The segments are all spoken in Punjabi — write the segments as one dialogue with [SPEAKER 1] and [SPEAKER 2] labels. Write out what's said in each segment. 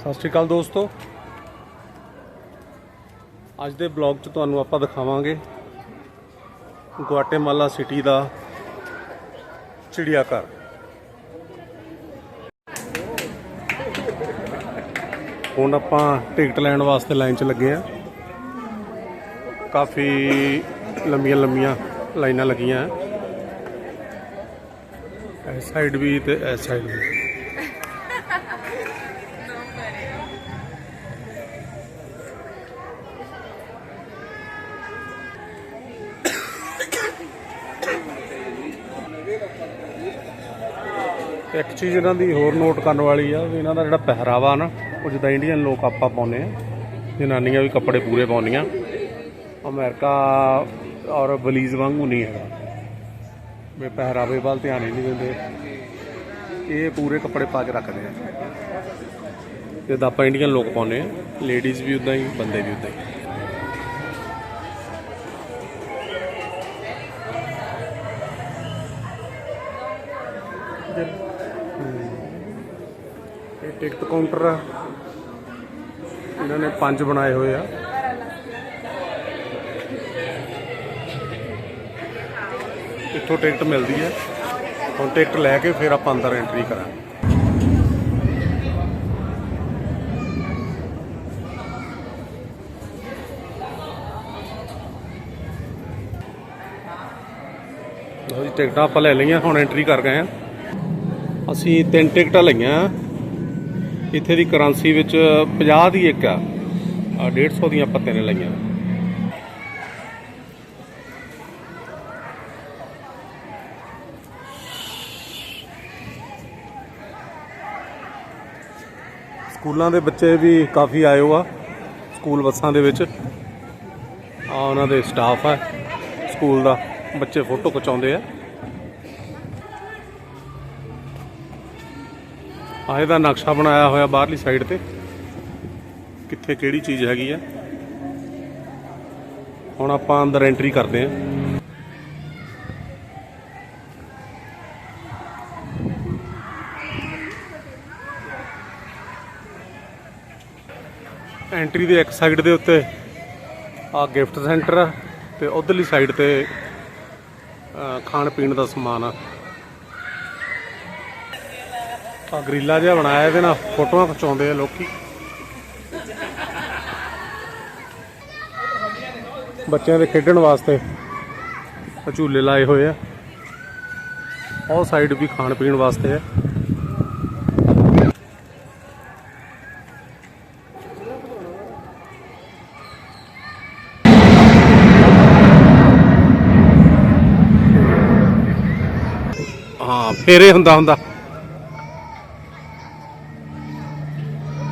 [SPEAKER 1] ਸਤਿ ਸ਼੍ਰੀ ਅਕਾਲ ਦੋਸਤੋ। ਅੱਜ ਦੇ ਬਲੌਗ 'ਚ ਤੁਹਾਨੂੰ ਆਪਾਂ ਦਿਖਾਵਾਂਗੇ ਗੁਆਟੇਮਾਲਾ ਸਿਟੀ ਦਾ ਚਿੜੀਆਘਰ। ਹੁਣ ਆਪਾਂ ਟਿਕਟ ਲੈਣ ਵਾਸਤੇ ਲਾਈਨ 'ਚ ਲੱਗੇ ਆ ਕਾਫੀ ਲੰਮੀਆਂ ਲੰਮੀਆਂ ਲਾਈਨਾਂ ਲੱਗੀਆਂ। ਇਸ ਸਾਈਡ ਵੀ ਤੇ ਇਸ ਸਾਈਡ ਵੀ। ਚੀਜ਼ ਇਹਨਾਂ ਦੀ ਹੋਰ ਨੋਟ ਕਰਨ ਵਾਲੀ ਆ ਵੀ ਇਹਨਾਂ ਦਾ ਜਿਹੜਾ ਪਹਿਰਾਵਾ ਨਾ, ਉਹ ਜਿੱਦਾਂ ਇੰਡੀਅਨ ਲੋਕ ਆਪਾਂ ਪਾਉਂਦੇ ਆ, ਜਨਾਨੀਆਂ ਵੀ ਕੱਪੜੇ ਪੂਰੇ ਪਾਉਂਦੀਆਂ। ਅਮਰੀਕਾ ਔਰ ਬਲੀਜ਼ ਵਾਂਗੂ ਨਹੀਂ ਹੈਗਾ। ਵੀ ਪਹਿਰਾਵੇ ਵੱਲ ਧਿਆਨ ਹੀ ਨਹੀਂ ਦਿੰਦੇ। ਇਹ ਪੂਰੇ ਕੱਪੜੇ ਪਾ ਕੇ ਰੱਖਦੇ ਆ। ਜਿੱਦਾਂ ਆਪਾਂ ਇੰਡੀਅਨ ਲੋਕ ਪਾਉਂਦੇ ਆ ਲੇਡੀਜ਼ ਵੀ ਉਦਾਂ ਹੀ, ਬੰਦੇ ਵੀ ਉਦਾਂ ਹੀ। ਟਿਕਟ ਕਾਊਂਟਰ ਆ। ਇਹਨਾਂ ਨੇ ਪੰਜ ਬਣਾਏ ਹੋਏ ਆ। ਇੱਥੋਂ ਟਿਕਟ ਮਿਲਦੀ ਹੈ। ਹੁਣ ਟਿਕਟ ਲੈ ਕੇ ਫਿਰ ਆਪਾਂ ਅੰਦਰ ਐਂਟਰੀ ਕਰਾਂਗੇ। ਲਓ ਜੀ ਟਿਕਟਾਂ ਆਪਾਂ ਲੈ ਲਈਆਂ, ਹੁਣ ਐਂਟਰੀ ਕਰ ਗਏ ਆ ਅਸੀਂ ਤਿੰਨ ਟਿਕਟਾਂ ਲਈਆਂ। ਇੱਥੇ ਦੀ ਕਰੰਸੀ ਵਿੱਚ 50 ਦੀ ਇੱਕ ਆ। ਆਹ 150 ਦੀਆਂ ਪੱਤੇ ਨੇ ਲਈਆਂ। ਸਕੂਲਾਂ ਦੇ ਬੱਚੇ ਵੀ ਕਾਫੀ ਆਏ ਹੋ ਆ ਸਕੂਲ ਬੱਸਾਂ ਦੇ ਵਿੱਚ। ਆ ਉਹਨਾਂ ਦੇ ਸਟਾਫ ਹੈ ਸਕੂਲ ਦਾ। ਬੱਚੇ ਫੋਟੋ ਖਿਚਾਉਂਦੇ ਆ। ਆ ਇਹਦਾ ਨਕਸ਼ਾ ਬਣਾਇਆ ਹੋਇਆ ਬਾਹਰਲੀ ਸਾਈਡ ਤੇ। ਕਿੱਥੇ ਕਿਹੜੀ ਚੀਜ਼ ਹੈਗੀ ਆ। ਹੁਣ ਆਪਾਂ ਅੰਦਰ ਐਂਟਰੀ ਕਰਦੇ ਆ ਐਂਟਰੀ ਦੇ ਇੱਕ ਸਾਈਡ ਦੇ ਉੱਤੇ ਆ ਗਿਫਟ ਸੈਂਟਰ ਆ ਤੇ ਉਧਰਲੀ ਸਾਈਡ ਤੇ ਖਾਣ ਪੀਣ ਦਾ ਸਮਾਨ ਆ। ਆ ਗਰੀਲਾ ਜਿਹਾ ਬਣਾਇਆ, ਇਹਦੇ ਨਾਲ ਫੋਟੋਆਂ ਖਿਚਾਉਂਦੇ ਆ ਲੋਕੀ। ਬੱਚਿਆਂ ਦੇ ਖੇਡਣ ਵਾਸਤੇ ਝੂਲੇ ਲਾਏ ਹੋਏ ਆ। ਉਹ ਸਾਈਡ ਵੀ ਖਾਣ ਪੀਣ ਵਾਸਤੇ ਆ। ਹਾਂ, ਫੇਰੇ ਹੁੰਦਾ ਹੁੰਦਾ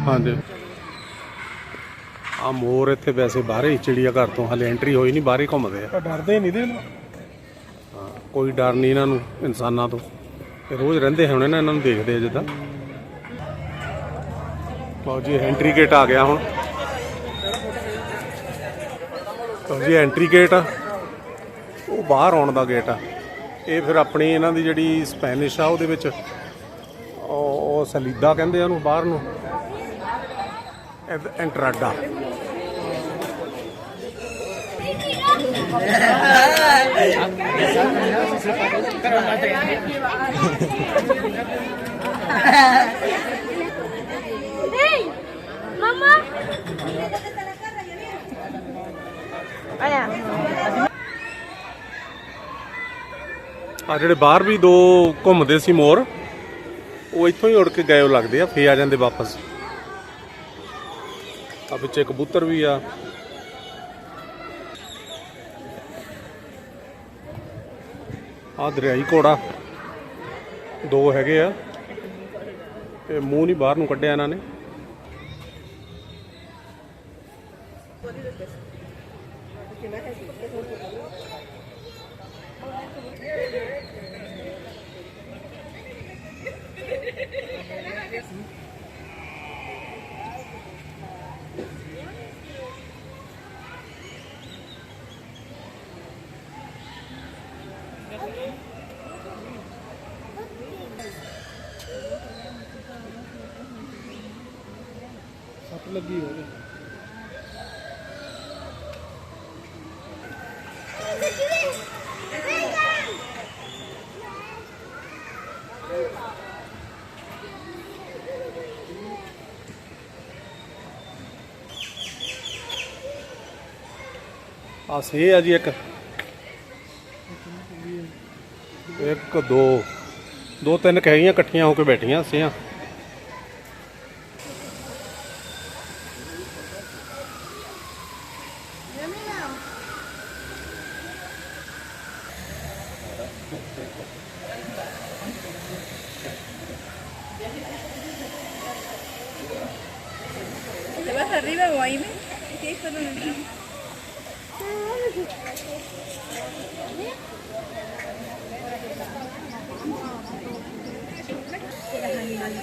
[SPEAKER 1] ਹਾਂਜੀ ਆ ਮੋਰ ਇੱਥੇ ਵੈਸੇ ਬਾਹਰੇ ਹੀ ਚਿੜੀਆ ਘਰ ਤੋਂ ਹਲੇ ਐਂਟਰੀ ਹੋਈ ਨਹੀਂ ਬਾਹਰੇ ਘੁੰਮਦੇ ਆ।
[SPEAKER 2] ਡਰਦੇ ਨਹੀਂ ਦੇ
[SPEAKER 1] ਹਾਂ, ਕੋਈ ਡਰ ਨਹੀਂ ਇਹਨਾਂ ਨੂੰ ਇਨਸਾਨਾਂ ਤੋਂ। ਤੇ ਰੋਜ਼ ਰਹਿੰਦੇ ਹੋਣੇ ਨਾ ਇਹਨਾਂ ਨੂੰ ਦੇਖਦੇ ਆ ਜਿੱਦਾਂ। ਲਓ ਜੀ ਐਂਟਰੀ ਗੇਟ ਆ ਗਿਆ ਹੁਣ। ਲਓ ਜੀ ਐਂਟਰੀ ਗੇਟ ਆ। ਉਹ ਬਾਹਰ ਆਉਣ ਦਾ ਗੇਟ ਆ। ਇਹ ਫਿਰ ਆਪਣੀ ਇਹਨਾਂ ਦੀ ਜਿਹੜੀ ਸਪੈਨਿਸ਼ ਆ ਉਹਦੇ ਵਿੱਚ ਉਹ ਸਲੀਦਾ ਕਹਿੰਦੇ ਆ ਉਹਨੂੰ ਬਾਹਰ ਨੂੰ। ਐਂਟਰਾਡਾ
[SPEAKER 3] Hey, Mama. Ayan.
[SPEAKER 1] ਆ ਜਿਹੜੇ ਬਾਹਰ ਵੀ ਦੋ ਘੁੰਮਦੇ ਸੀ ਮੋਰ ਉਹ ਇੱਥੋਂ ਹੀ ਉੜ ਕੇ ਗਏ ਲੱਗਦੇ ਆ ਫੇਰ ਆ ਜਾਂਦੇ ਵਾਪਸ ਆ ਵਿੱਚ ਕਬੂਤਰ ਵੀ ਆ ਆ ਦਰਿਆਈ ਘੋੜਾ ਦੋ ਹੈਗੇ ਆ। ਤੇ ਮੂੰਹ ਨਹੀਂ ਬਾਹਰ ਨੂੰ ਕੱਢਿਆ ਇਹਨਾਂ ਨੇ। ਆ ਸੇ ਆ ਜੀ ਇੱਕ ਇੱਕ ਦੋ ਦੋ ਤਿੰਨ ਕਹੀਆਂ ਇਕੱਠੀਆਂ ਹੋ ਕੇ ਬੈਠੀਆਂ ਸੀਆਂ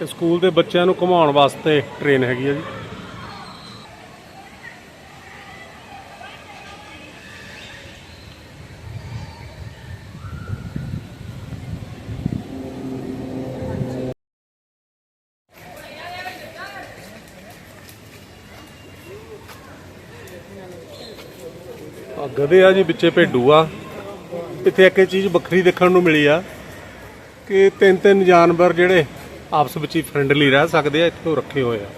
[SPEAKER 1] ਤੇ ਸਕੂਲ ਦੇ ਬੱਚਿਆਂ ਨੂੰ ਘੁਮਾਉਣ ਵਾਸਤੇ ਟ੍ਰੇਨ ਹੈਗੀ ਆ ਜੀ। ਆ ਗਧੇ ਆ ਜੀ, ਵਿੱਚੇ ਭੇਡੂ ਆ। ਇੱਥੇ ਇੱਕ ਇਹ ਚੀਜ਼ ਵੱਖਰੀ ਦੇਖਣ ਨੂੰ ਮਿਲੀ ਆ ਕਿ ਤਿੰਨ ਤਿੰਨ ਜਾਨਵਰ ਜਿਹੜੇ ਆਪਸ ਵਿੱਚ ਹੀ ਫ੍ਰੈਂਡਲੀ ਰਹਿ ਸਕਦੇ ਆ ਇੱਥੇ ਉਹ ਰੱਖੇ ਹੋਏ ਆ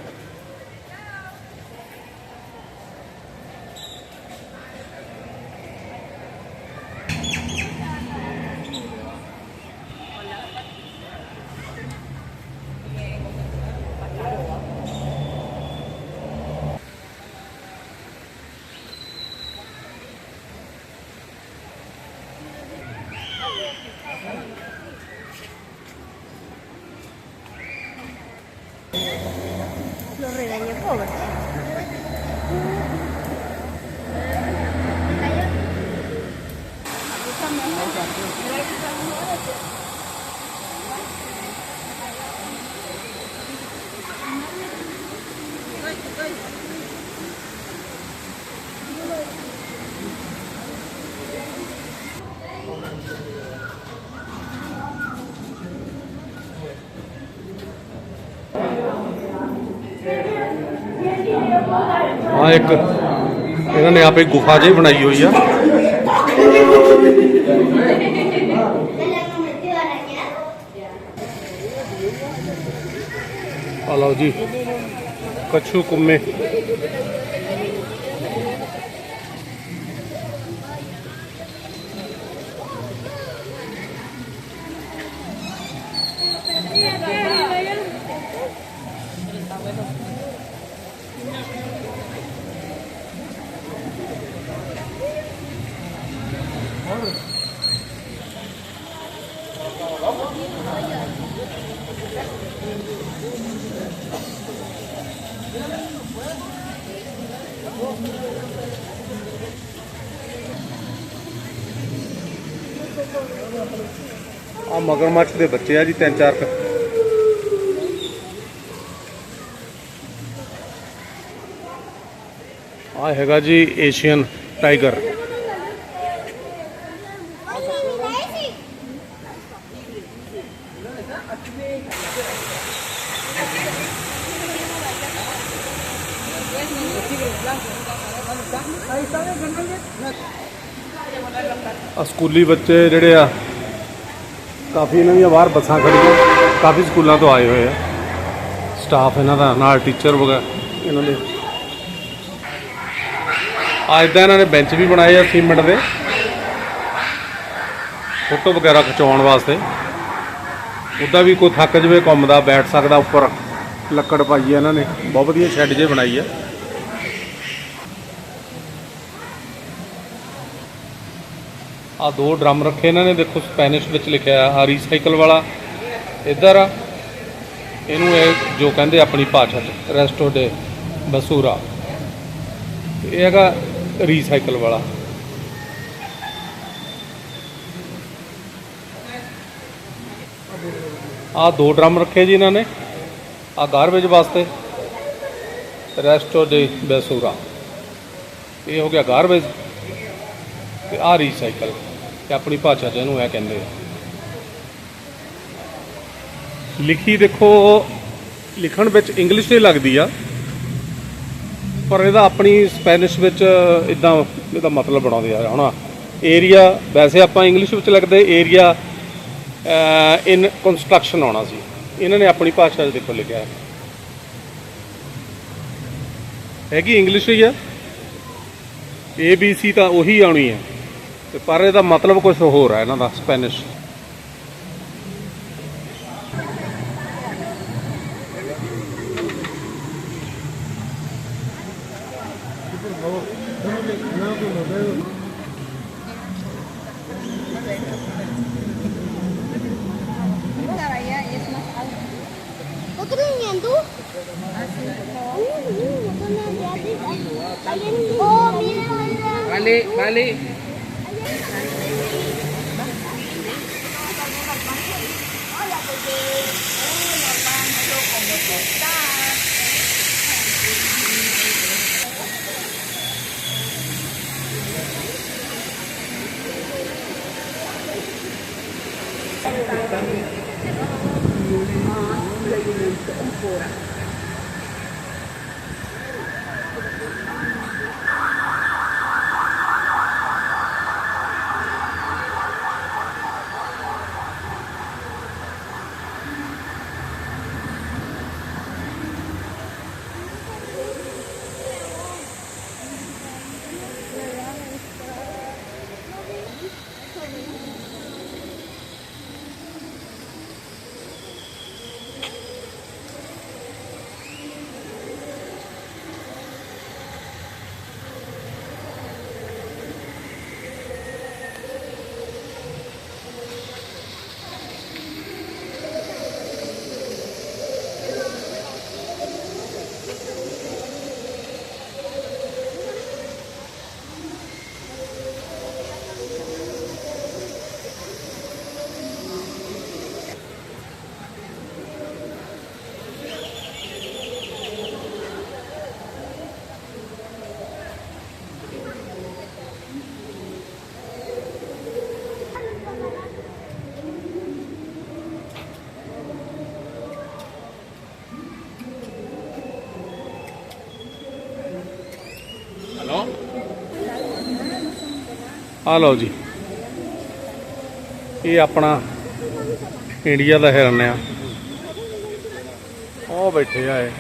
[SPEAKER 3] Lo regañé, pobre.
[SPEAKER 1] ਆ ਇੱਕ ਇਹਨਾਂ ਨੇ ਆਪੇ ਗੁਫਾ ਜਿਹੀ ਬਣਾਈ ਹੋਈ ਆ। ਆ ਲਓ ਜੀ ਕਛੂ ਕੁੰਮੇ। ਆ ਮਗਰਮੱਛ ਦੇ ਬੱਚੇ ਆ ਜੀ ਤਿੰਨ ਚਾਰ ਕੁ। ਆ ਹੈਗਾ ਜੀ ਏਸ਼ੀਅਨ ਟਾਈਗਰ ਸਕੂਲੀ ਬੱਚੇ ਜਿਹੜੇ ਆ, ਕਾਫੀ ਇਹਨਾਂ ਦੀਆਂ ਬਾਹਰ ਬੱਸਾਂ ਖੜੀਆਂ ਕਾਫੀ ਸਕੂਲਾਂ ਤੋਂ ਆਏ ਹੋਏ ਆ। ਸਟਾਫ ਇਹਨਾਂ ਦਾ, ਨਾਲ ਟੀਚਰ ਵਗੈਰਾ ਇਹਨਾਂ ਦੇ। ਅੱਜ ਦਾ ਇਹਨਾਂ ਨੇ ਬੈਂਚ ਵੀ ਬਣਾਏ ਆ ਸੀਮੈਂਟ ਦੇ। ਫੋਟੋ ਵਗੈਰਾ ਖਿਚਾਉਣ ਵਾਸਤੇ। ਉੱਦਾਂ ਵੀ ਕੋਈ ਥੱਕ ਜਵੇ ਘੁੰਮਦਾ ਬੈਠ ਸਕਦਾ ਉੱਪਰ। ਲੱਕੜ ਪਾਈ ਆ ਇਹਨਾਂ ਨੇ। ਬਹੁਤ ਵਧੀਆ ਸ਼ੈੱਡ ਜੇ ਬਣਾਈ ਆ। ਆ ਦੋ ਡਰਮ ਰੱਖੇ ਇਹਨਾਂ ਨੇ, ਦੇਖੋ ਸਪੈਨਿਸ਼ ਵਿੱਚ ਲਿਖਿਆ ਆ ਰੀਸਾਈਕਲ ਵਾਲਾ। ਇੱਧਰ ਆ, ਇਹਨੂੰ ਇਹ ਜੋ ਕਹਿੰਦੇ ਆਪਣੀ ਭਾਸ਼ਾ ਚ ਰੈਸਟੋ ਦੇ ਬਸੂਰਾ ਇਹ ਹੈਗਾ ਰੀਸਾਈਕਲ ਵਾਲਾ। ਆ ਦੋ ਡਰਮ ਰੱਖੇ ਜੀ ਇਹਨਾਂ ਨੇ, ਆ ਗਾਰਬੇਜ ਵਾਸਤੇ। ਰੈਸਟੋ ਦੇ ਬਸੂਰਾ ਇਹ ਹੋ ਗਿਆ ਗਾਰਬੇਜ ਤੇ ਆ ਰੀਸਾਈਕਲ ਤੇ ਆਪਣੀ ਭਾਸ਼ਾ ਚ ਇਹਨੂੰ ਇਹ ਕਹਿੰਦੇ ਆ। ਲਿਖੀ ਦੇਖੋ, ਲਿਖਣ ਵਿੱਚ ਇੰਗਲਿਸ਼ ਤੇ ਲੱਗਦੀ ਆ, ਪਰ ਇਹਦਾ ਆਪਣੀ ਸਪੈਨਿਸ਼ ਵਿੱਚ ਇਦਾਂ ਇਹਦਾ ਮਤਲਬ ਬਣਾਉਂਦੇ ਆ ਹੁਣ ਏਰੀਆ ਵੈਸੇ ਆਪਾਂ ਇੰਗਲਿਸ਼ ਵਿੱਚ ਲਿਖਦੇ ਏਰੀਆ ਇਨ ਕੰਸਟਰਕਸ਼ਨ ਆਉਣਾ ਸੀ। ਇਹਨਾਂ ਨੇ ਆਪਣੀ ਭਾਸ਼ਾ 'ਚ ਦੇਖੋ ਲਿਖਿਆ। ਹੈਗੀ ਇੰਗਲਿਸ਼ ਹੀ ਆ। ਏ ਬੀ ਸੀ ਤਾਂ ਉਹੀ ਆਉਣੀ ਹੈ ਤੇ ਪਰ ਇਹਦਾ ਮਤਲਬ ਕੁਝ ਹੋਰ ਹੈ ਇਹਨਾਂ ਦਾ Spanish.
[SPEAKER 3] Mira,
[SPEAKER 4] Balik, balik.
[SPEAKER 1] Hello ਆ ਲਓ ਜੀ। ਇਹ ਆਪਣਾ ਇੰਡੀਆ ਦਾ ਹਿਰਨ ਆ। ਉਹ ਬੈਠੇ ਆ ਇਹ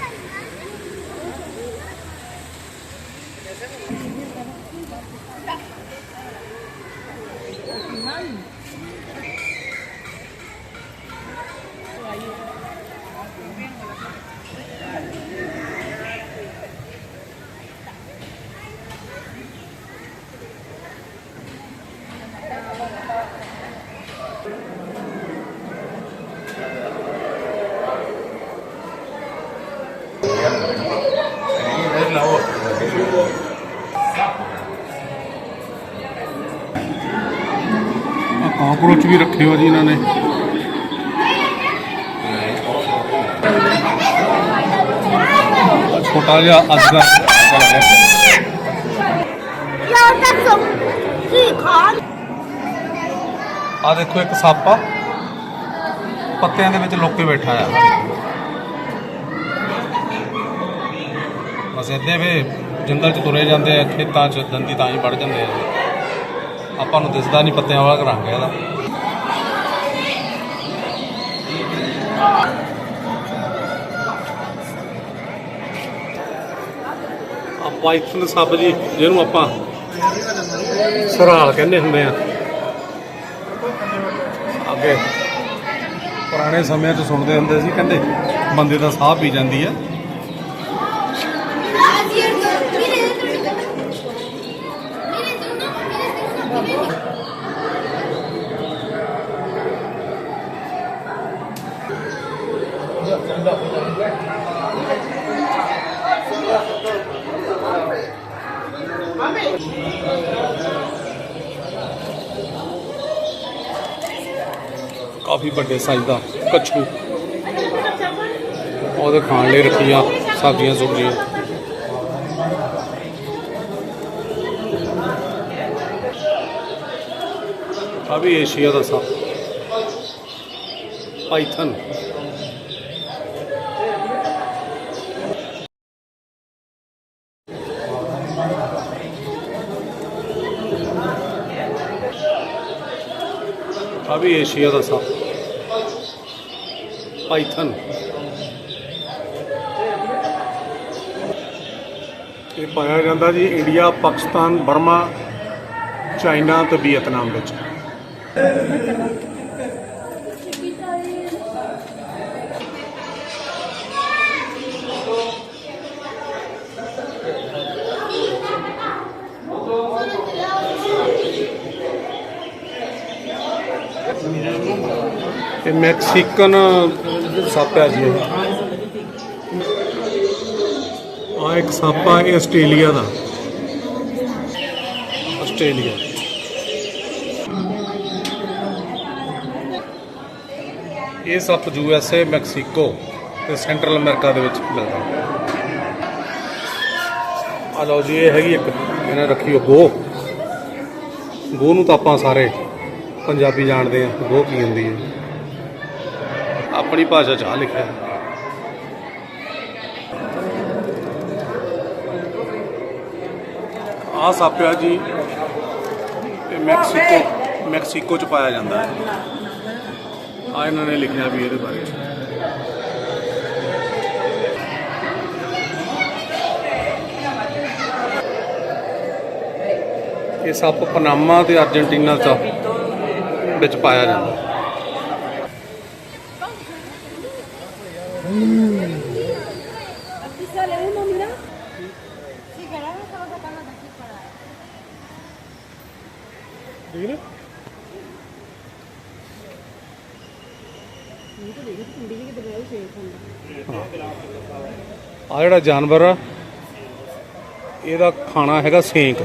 [SPEAKER 1] ਆ ਕਾਕਰੋਚ ਵੀ ਰੱਖੇ ਹੋ ਜੀ ਇਹਨਾਂ ਨੇ ਆਹ ਛੋਟਾ ਜਿਹਾ
[SPEAKER 3] big hard.
[SPEAKER 1] ਆ ਦੇਖੋ ਇੱਕ ਸੱਪ ਆ ਪੱਤਿਆਂ ਦੇ ਵਿੱਚ ਲੁੱਕ ਕੇ ਬੈਠਾ ਆ। ਬਸ ਏਦਾਂ ਵੀ ਜੰਗਲ ਚ ਤੁਰੇ ਜਾਂਦੇ ਆ ਖੇਤਾਂ ਚ ਦੰਦੀ ਤਾਂ ਹੀ ਵੜ ਜਾਂਦੇ ਆ। ਆਪਾਂ ਨੂੰ ਦਿਸਦਾ ਨਹੀਂ ਪੱਤਿਆਂ ਵਾਲਾ ਰੰਗ ਹੈ ਇਹਦਾ। ਪਾਈਥਨ ਸੱਪ ਜੀ ਜਿਹਨੂੰ ਆਪਾਂ ਸਰਾਲ ਕਹਿੰਦੇ ਹੁੰਦੇ ਆ। ਅੱਗੇ। ਪੁਰਾਣੇ ਸਮਿਆਂ 'ਚ ਸੁਣਦੇ ਹੁੰਦੇ ਸੀ ਕਹਿੰਦੇ ਬੰਦੇ ਦਾ ਸਾਹ ਪੀ ਜਾਂਦੀ ਹੈ ਕਾਫੀ ਵੱਡੇ ਸਾਈਜ਼ ਦਾ ਕੱਛੂ। ਉਹਦੇ ਖਾਣ ਲਈ ਰੱਖੀਆਂ, ਸਬਜ਼ੀਆਂ ਸੁਬਜ਼ੀਆਂ। ਆ ਵੀ ਏਸ਼ੀਆ ਦਾ ਸੱਪ ਪਾਈਥਨ। ਆ ਵੀ ਏਸ਼ੀਆ ਦਾ ਸੱਪ ਪਾਈਥਨ। ਇਹ ਪਾਇਆ ਜਾਂਦਾ ਜੀ ਇੰਡੀਆ ਪਾਕਿਸਤਾਨ ਬਰਮਾ ਚਾਈਨਾ ਤੇ ਵੀਅਤਨਾਮ ਵਿੱਚ। ਇਹ ਮੈਕਸੀਕਨ ਸੱਪ ਹੈ ਜੀ ਇਹ। ਆ ਇੱਕ ਸੱਪ ਆ, ਇਹ ਆਸਟ੍ਰੇਲੀਆ ਦਾ। ਆਸਟ੍ਰੇਲੀਆ। ਇਹ ਸੱਪ ਯੂ ਐਸ ਏ, ਮੈਕਸੀਕੋ ਤੇ ਸੈਂਟਰਲ ਅਮਰੀਕਾ ਦੇ ਵਿੱਚ ਮਿਲਦਾ। ਆ ਲਓ ਜੀ, ਇਹ ਹੈਗੀ ਇੱਕ, ਇਹਨਾਂ ਰੱਖੀ ਉਹ ਗੋ ਗੋ ਨੂੰ ਤਾਂ ਆਪਾਂ ਸਾਰੇ ਪੰਜਾਬੀ ਜਾਣਦੇ ਆ ਗੋ ਕੀ ਹੁੰਦੀ ਹੈ। ਆਪਣੀ ਭਾਸ਼ਾ ਚ ਆ ਲਿਖਿਆ ਹੈ। ਆ ਸਾਪਿਆ ਜੀ, ਇਹ ਮੈਕਸੀਕੋ ਮੈਕਸੀਕੋ ਚ ਪਾਇਆ ਜਾਂਦਾ ਹੈ। ਆ ਇਹਨਾਂ ਨੇ ਲਿਖਿਆ ਵੀ ਇਹਦੇ ਬਾਰੇ। ਇਹ ਸੱਪ ਪਨਾਮਾ ਤੇ ਅਰਜنٹੀਨਾ ਚ ਵਿੱਚ ਪਾਇਆ ਜਾਂਦਾ। ਜਿਹੜਾ ਜਾਨਵਰ ਆ ਇਹਦਾ ਖਾਣਾ ਹੈਗਾ ਸੇਂਕ।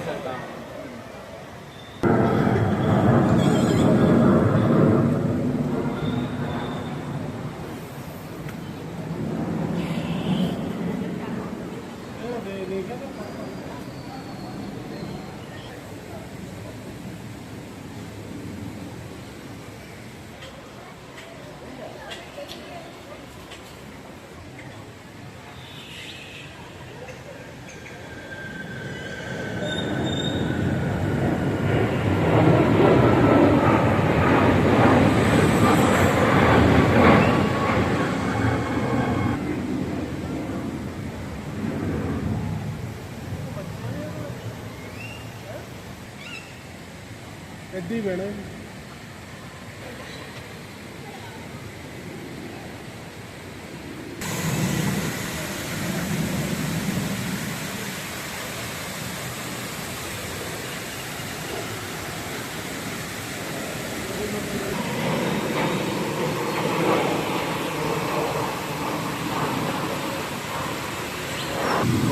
[SPEAKER 1] ਐਡੀ ਬਣਾ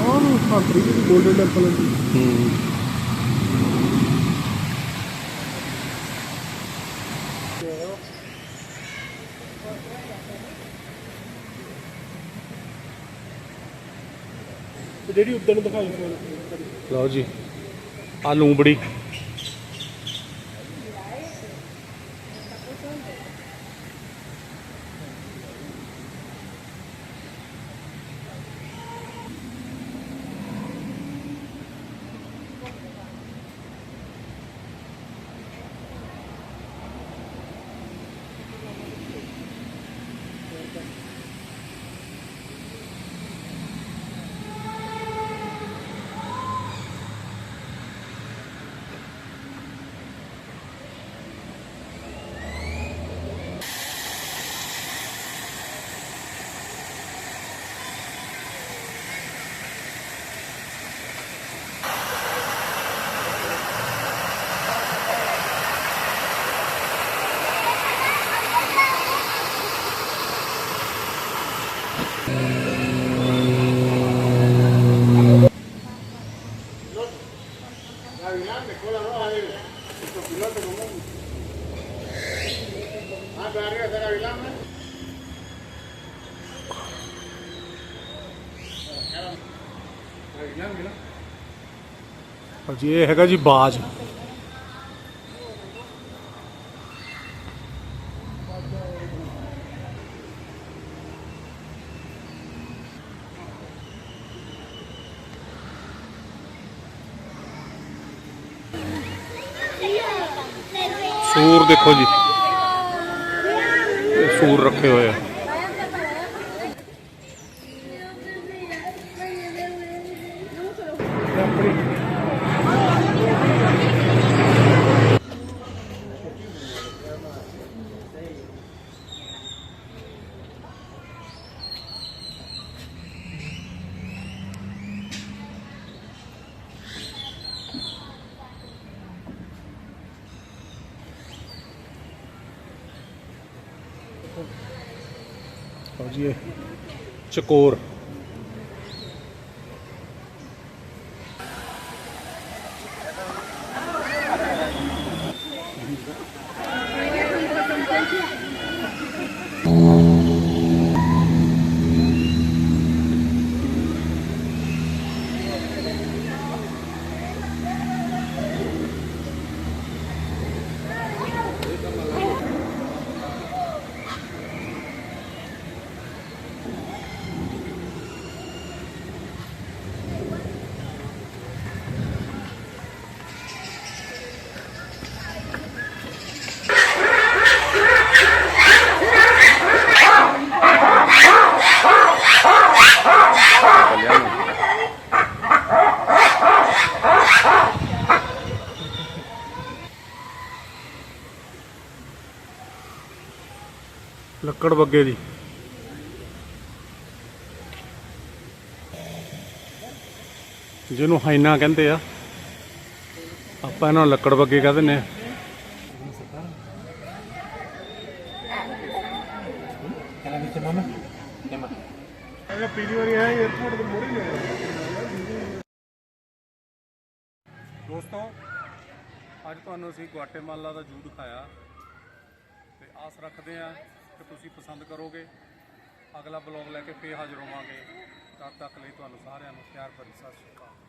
[SPEAKER 4] ਆਹ ਨੂੰ ਸੰਤਰੀ ਦੀ ਗੋਲਡਨ ਟੈਂਪਲ ਦੀ
[SPEAKER 1] ਹੂੰ।
[SPEAKER 4] ਜਿਹੜੀ ਉਦੋਂ ਦਿਖਾਈ ਮੈਨੂੰ
[SPEAKER 1] ਲਓ ਜੀ ਆ ਲੂੰਬੜੀ।
[SPEAKER 4] ਜੀ ਇਹ ਹੈਗਾ ਜੀ ਬਾਜ
[SPEAKER 1] ਸੂਰ ਦੇਖੋ ਜੀ ਇਹ ਸੂਰ ਰੱਖੇ ਹੋਏ ਆ
[SPEAKER 4] Secor.
[SPEAKER 1] Mm.
[SPEAKER 4] ਲੱਕੜ ਬੱਗੇ ਦੀ।
[SPEAKER 1] ਜਿਹਨੂੰ ਹਾਈਨਾ ਕਹਿੰਦੇ ਆ, ਆਪਾਂ ਇਹਨਾਂ ਨੂੰ ਲੱਕੜ ਬੱਗੇ ਕਹਿੰਦੇ ਨੇ
[SPEAKER 4] ਇਹ ਪੀਲੀ ਵਾਰੀ
[SPEAKER 1] ਦੋਸਤੋ, ਅੱਜ ਤੁਹਾਨੂੰ ਅਸੀਂ ਗੁਆਟੇਮਾਲਾ ਦਾ ਜੂ ਦਿਖਾਇਆ ਤੇ ਆਸ ਰੱਖਦੇ ਹਾਂ ਤੁਸੀਂ ਪਸੰਦ ਕਰੋਗੇ, ਅਗਲਾ ਬਲੌਗ ਲੈ ਕੇ ਫੇਰ ਹਾਜ਼ਰ ਹੋਵਾਂਗੇ। ਤਦ ਤੱਕ ਲਈ ਤੁਹਾਨੂੰ ਸਾਰਿਆਂ ਨੂੰ ਪਿਆਰ ਭਰੀ ਸਤਿ ਸ਼੍ਰੀ ਅਕਾਲ।